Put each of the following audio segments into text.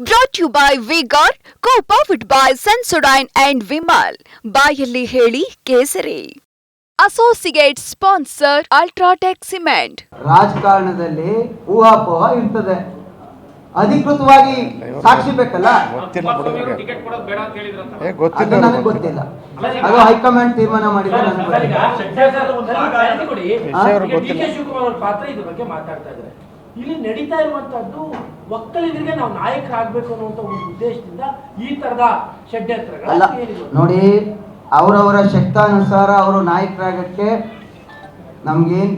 Brought you by V-Guard co-powered by Sensodyne and Vimal ಬಾಯಲ್ಲಿ ಹೇಳಿ ಕೇಸರಿ. ಅಸೋಸಿಯೇಟ್ ಸ್ಪಾನ್ಸರ್ ಅಲ್ಟ್ರಾಟೆಕ್ ಸಿಮೆಂಟ್ ರಾಜಕಾರಣದಲ್ಲಿ ಊಹಾಪೋಹ ಇರ್ತದೆ. ಅಧಿಕೃತವಾಗಿ ಸಾಕ್ಷಿ ಬೇಕಲ್ಲ? ಗೊತ್ತಿಲ್ಲ ಟಿಕೆಟ್ ಕೊಡೋದು ಬೇಡ ಅಂತ ಹೇಳಿದ್ರಂತ. ಏ ಅದು ಗೊತ್ತಿಲ್ಲ ನನಗೆ. ಗೊತ್ತಿಲ್ಲ. ಅದು ಹೈಕಮಾಂಡ್ ತೀರ್ಮಾನ ಮಾಡಿದ್ರೆ ನನಗೆ ಗೊತ್ತಿಲ್ಲ. ಇಲ್ಲಿ ನಡೀತಾ ಇರುವಂತಹದ್ದು ಒಕ್ಕಲಿಗರಿಗೆ ನಾವು ನಾಯಕರಾಗಬೇಕು ಅನ್ನುವಂತ ಒಂದು ಉದ್ದೇಶದಿಂದ ಈ ತರದ ಷಡ್ಯಂತ್ರಗಳ ಅಲ್ಲ? ನೋಡಿ ಅವರವರ ಶಕ್ತಾನುಸಾರ ಅವರು ನಾಯಕರಾಗಕ್ಕೆ ನಮ್ಗೇನ್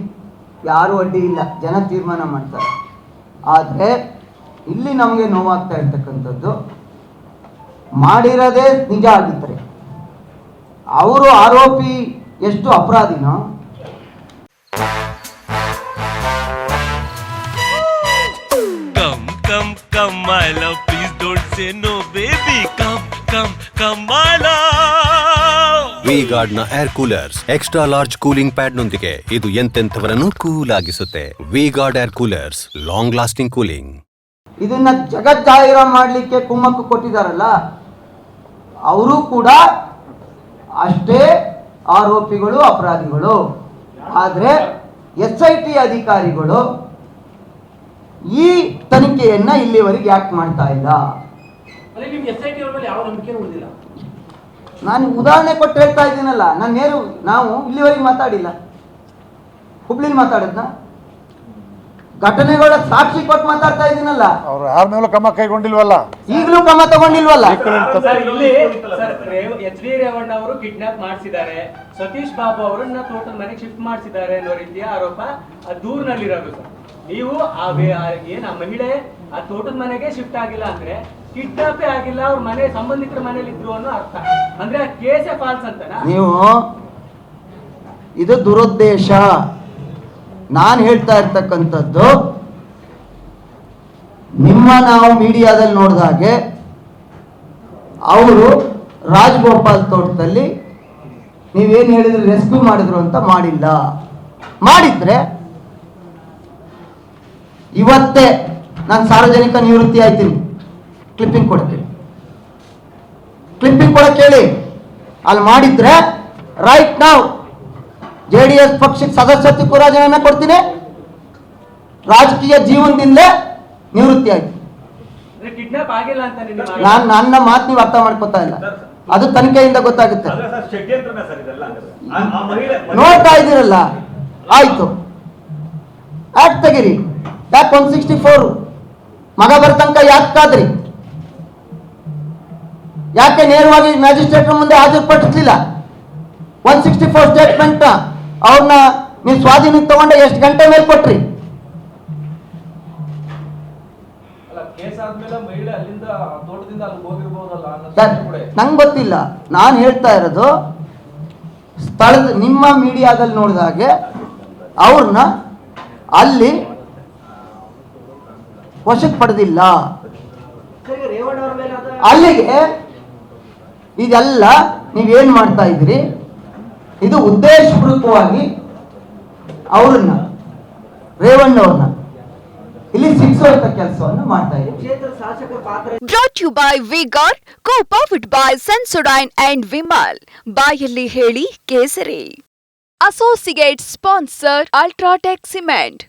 ಯಾರು ಅಡ್ಡಿ ಇಲ್ಲ. ಜನ ತೀರ್ಮಾನ ಮಾಡ್ತಾರೆ. ಆದರೆ ಇಲ್ಲಿ ನಮಗೆ ನೋವಾಗ್ತಾ ಇರ್ತಕ್ಕಂಥದ್ದು ಮಾಡಿರೋದೇ ನಿಜ ಆಗಿದ್ರೆ. ಅವರು ಆರೋಪಿ ಎಷ್ಟು ಅಪರಾಧಿನೋ Please ಬೇಬಿ ಕಮ್ ಕಮ್ ಕಮಾಲ V ಗಾರ್ಡ್ನ air coolers extra large cooling pad ನೊಂದಿಗೆ ಇದು ಎಂತೆಂಥವರನ್ನು cool ಆಗಿಸುತ್ತೆ V-Guard air coolers long lasting cooling ಇದನ್ನ ಜಗಜ್ಜಾಹಿರ ಮಾಡಲಿಕ್ಕೆ ಕುಮ್ಮಕ್ಕು ಕೊಟ್ಟಿದ್ದಾರಲ್ಲ ಅವರು ಕೂಡ ಅಷ್ಟೇ ಆರೋಪಿಗಳು ಅಪರಾಧಿಗಳು. ಆದರೆ ಎಸ್ ಐ ಟಿ ಅಧಿಕಾರಿಗಳು ಈ ತನಿಖೆಯನ್ನ ಇಲ್ಲಿವರೆಗೆ ಯಾಕೆ ಮಾಡ್ತಾ ಇಲ್ಲ? ನಾನು ಉದಾಹರಣೆ ಕೊಟ್ಟು ಹೇಳ್ತಾ ಇದ್ದೀನಲ್ಲ ನಾನು ನೇರು ನಾವು ಇಲ್ಲಿವರೆಗೆ ಮಾತಾಡಿಲ್ಲ. ಹುಬ್ಳಿಲಿ ಮಾತಾಡಿದ್ನ? ಘಟನೆಗಳ ಸಾಕ್ಷಿ ಕೊಟ್ಟು ಮಾತಾಡ್ತಾ ಇದ್ದೀನಲ್ಲ. ಅವ್ರು ಯಾರ ಮೇಲೂ ಕ್ರಮ ಕೈಗೊಂಡಿಲ್ವಲ್ಲ? ಈಗಲೂ ಕ್ರಮ ತಗೊಂಡಿಲ್ವಲ್ಲ? ಸರ್ ಇಲ್ಲಿ ಸರ್ ಎಚ್ ಡಿ ರೇವಣ್ಣ ಅವರು ಕಿಡ್ನಾಪ್ ಮಾಡಿಸಿದ್ದಾರೆ. ಸತೀಶ್ ಬಾಬು ಅವರನ್ನ ತೋಟದ ಮನೆಗೆ ಶಿಫ್ಟ್ ಮಾಡಿಸಿದ್ದಾರೆ ಅನ್ನೋ ರೀತಿಯ ಆರೋಪ ಆ ದೂರ್ನಲ್ಲಿರಬೇಕು ಸರ್. ನೀವು ಆ ಏನ್ ಆ ಮಹಿಳೆ ಆ ತೋಟದ ಮನೆಗೆ ಶಿಫ್ಟ್ ಆಗಿಲ್ಲ ಅಂದ್ರೆ ಕಿಡ್ನಾಪೇ ಆಗಿಲ್ಲ, ಅವ್ರ ಮನೆ ಸಂಬಂಧಿಕರ ಮನೇಲಿ ಇದ್ರು ಅನ್ನೋ ಅರ್ಥ. ಅಂದ್ರೆ ಆ ಫಾಲ್ಸ್ ಅಂತ ನೀವು ಇದು ದುರುದ್ದೇಶ. ನಾನು ಹೇಳ್ತಾ ಇರ್ತಕ್ಕಂಥದ್ದು, ನಿಮ್ಮ ನಾವು ಮೀಡಿಯಾದಲ್ಲಿ ನೋಡಿದಾಗೆ ಅವರು ರಾಜಗೋಪಾಲ್ ತೋಟದಲ್ಲಿ ನೀವೇನು ಹೇಳಿದ್ರು ರೆಸ್ಕ್ಯೂ ಮಾಡಿದ್ರು ಅಂತ ಮಾಡಿಲ್ಲ. ಮಾಡಿದ್ರೆ ಇವತ್ತೇ ನಾನು ಸಾರ್ವಜನಿಕ ನಿವೃತ್ತಿ ಆಯ್ತೀನಿ. ಕ್ಲಿಪ್ಪಿಂಗ್ ಕೊಡ್ತೀನಿ. ಕ್ಲಿಪ್ಪಿಂಗ್ ಕೊಡಕ್ಕೆ ಹೇಳಿ. ಅಲ್ಲಿ ಮಾಡಿದ್ರೆ ರೈಟ್ ನಾವು ಜೆ ಡಿ ಎಸ್ ಪಕ್ಷಕ್ಕೆ ಸದಸ್ಯತ್ವಕ್ಕೂ ರಾಜೀನಾಮೆ ಕೊಡ್ತೀನಿ. ರಾಜಕೀಯ ಜೀವನದಿಂದ ನಿವೃತ್ತಿ ಆಯ್ತು. ಅಂದ್ರೆ ಕಿಡ್ನಾಪ್ ಆಗಿಲ್ಲ ಅಂತ ನಿನ್ನ ನಾನು ನನ್ನ ಮಾತು ನೀವು ಅರ್ಥ ಮಾಡ್ಕೊತಾ ಇಲ್ಲ. ಅದು ತನಿಖೆಯಿಂದ ಗೊತ್ತಾಗುತ್ತೆ. ನೋಡ್ತಾ ಇದ್ದೀರಲ್ಲ? ಆಯ್ತು. ಆಕ್ಟ್ ತೆಗೀರಿ. ಯಾಕೆ ಒನ್ ಸಿಕ್ಸ್ಟಿ ಫೋರ್ ಮಗ ಬರ್ತಂಕ ಯಾಕೆ ಕಾದ್ರಿ? ಯಾಕೆ ನೇರವಾಗಿ ಮ್ಯಾಜಿಸ್ಟ್ರೇಟ್ ಮುಂದೆ ಹಾಜರುಪಡಿಸ್ಲಿಲ್ಲ ಒನ್ ಸಿಕ್ಸ್ಟಿ ಫೋರ್ ಸ್ಟೇಟ್ಮೆಂಟ್ ಅವ್ರನ್ನ ನೀವು ಸ್ವಾಧೀನಕ್ಕೆ ತಗೊಂಡೆ ಎಷ್ಟು ಗಂಟೆ ಮೇಲೆ ಕೊಟ್ರಿ. ನಂಗೆ ಗೊತ್ತಿಲ್ಲ. ನಾನು ಹೇಳ್ತಾ ಇರೋದು ಸ್ಥಳದ ನಿಮ್ಮ ಮೀಡಿಯಾದಲ್ಲಿ ನೋಡಿದಾಗೆ ಅವ್ರನ್ನ ಅಲ್ಲಿ ವಶಕ್ಕೆ ಪಡೆದಿಲ್ಲ. ಅಲ್ಲಿಗೆ ಇದೆಲ್ಲ ನೀವೇನ್ ಮಾಡ್ತಾ ಇದ್ರಿ ಇದು ಉದ್ದೇಶಪೂರ್ವಕವಾಗಿ ಅವ್ರನ್ನ ರೇವಣ್ಣ ಅವ್ರನ್ನ ಇಲ್ಲಿ ಸಿಕ್ಸುವಂತ ಕೆಲಸವನ್ನು ಮಾಡ್ತಾ ಇದ್ರಿ ಕ್ಷೇತ್ರ ಶಾಸಕ ಪಾತ್ರ brought you by V-Guard co-powered by Sensodyne and Vimal ಬಾಯಲ್ಲಿ ಹೇಳಿ ಕೇಸರಿ. Associate sponsor UltraTech cement